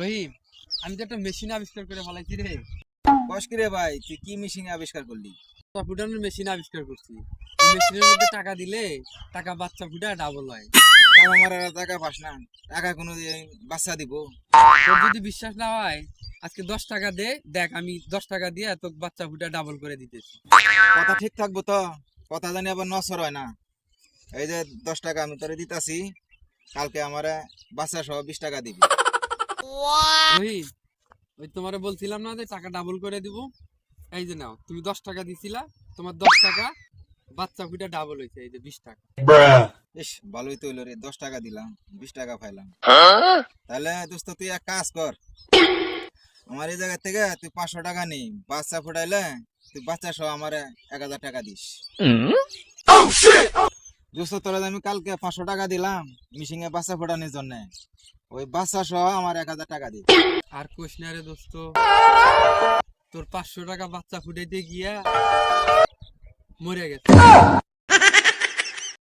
রহিম, আমি তো একটা মেশিন আবিষ্কার করে ফেলাইছি রে। বস রে ভাই, তুই কি মেশিন আবিষ্কার করলি? ফুটানোর মেশিন আবিষ্কার করছি। মেশিনের মধ্যে টাকা দিলে টাকা বাচ্চা ফুটা ডাবল হয়। আমার আর টাকা পাস না। টাকা কোনো বাচ্চা দিব। তোর যদি বিশ্বাস না হয়, আজকে দশ টাকা দে, দেখ আমি দশ টাকা দিয়ে তোর বাচ্চা ফুটা ডাবল করে দিতেছি। কথা ঠিক থাকব তো? কথা জানি আবার নসর হয় না। এই যে দশ টাকা আমি তোরে দিতাছি, কালকে আমার বাচ্চা সহ বিশ টাকা দিবি। ওই তোমারে বলছিলাম না যে টাকা ডাবল করে দিব? এই যে নাও তুমি দশ টাকা দিছিলা তোমার দশ টাকা বাচ্চা ফুটা ডাবল হয়েছে এই যে বিশ টাকা। ইস ভালোই তো হইল রে দশ টাকা দিলাম বিশ টাকা পাইলাম। তাহলে দোস্ত তুই এক কাজ কর। আমার এই জায়গা থেকে তুই পাঁচশো টাকা নি বাচ্চা ফুটাইলে তুই বাচ্চা সহ আমার এক হাজার টাকা দিস। দোস্ত তোরা আমি কালকে পাঁচশো টাকা দিলাম মিশিং এ বাচ্চা ফোটানোর জন্য। ওই বাচ্চা সহ আমার এক হাজার টাকা দিস আর কোশ না রে দোস্ত। তোর পাঁচশো টাকা বাচ্চা ফুটাইতে গিয়া মরে গেছে।